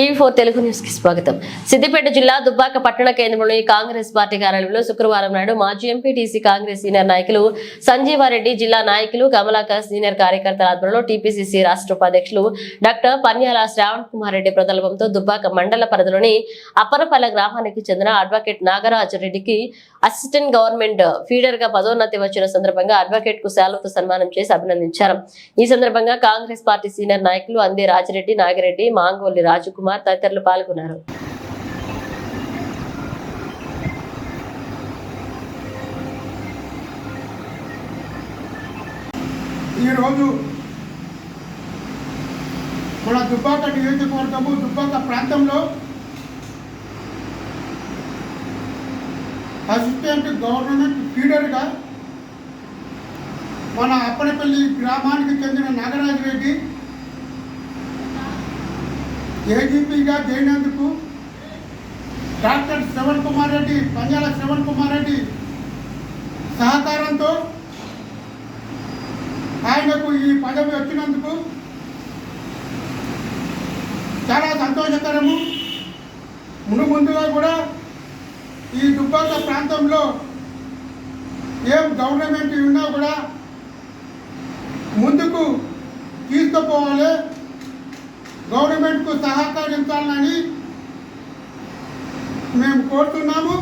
TV four Telugu న్యూస్కి స్వాగతం. సిద్దిపేట జిల్లా దుబ్బాక పట్టణ కేంద్రంలోని కాంగ్రెస్ పార్టీ కార్యాలయంలో శుక్రవారం నాడు మాజీ ఎంపీటీసీ కాంగ్రెస్ సీనియర్ నాయకులు సంజీవారెడ్డి జిల్లా నాయకులు కమలాకర్ సీనియర్ కార్యకర్తల ఆధ్వర్యంలో టీపీసీసీ రాష్ట్ర ఉపాధ్యక్షులు డాక్టర్ పన్యాల శ్రావణ్ కుమార్ రెడ్డి ప్రతల్పంతో దుబ్బాక మండల పరిధిలోని అప్పరపల్ల గ్రామానికి చెందిన అడ్వకేట్ నాగరాజ్ రెడ్డికి అసిస్టెంట్ గవర్నమెంట్ ఫీడర్గా పదోన్నతి వచ్చిన సందర్భంగా అడ్వకేట్కు శాలువతో సన్మానం చేసి అభినందించారు. ఈ సందర్భంగా కాంగ్రెస్ పార్టీ సీనియర్ నాయకులు అందే రాజిరెడ్డి నాగిరెడ్డి మాంగోలి రాజకుమార్ తదితరులు పాల్గొన్నారు. ఈరోజు మన దుబ్బాక నియోజకవర్గము దుబ్బాక ప్రాంతంలో అసిస్టెంట్ గవర్నమెంట్ ఫీడర్గా మన అప్పనపల్లి గ్రామానికి చెందిన నాగరాజు రెడ్డి ఏజీపీగా చేరినందుకు డాక్టర్ శ్రవణ్ కుమార్ రెడ్డి పంజాల శ్రవణ్ కుమార్ రెడ్డి సహకారంతో ఆయనకు ఈ పదవి వచ్చినందుకు చాలా సంతోషకరము. మును ముందుగా కూడా ఈ దుబ్బాక ప్రాంతంలో ఏం గవర్నమెంట్ ఉన్నా కూడా ముందుకు తీసుకుపోవాలి. గవర్నమెంట్కు సహకరించాలని మేము కోరుతున్నాము.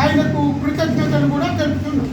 ఆయనకు కృతజ్ఞతలు కూడా తెలుపుతున్నాం.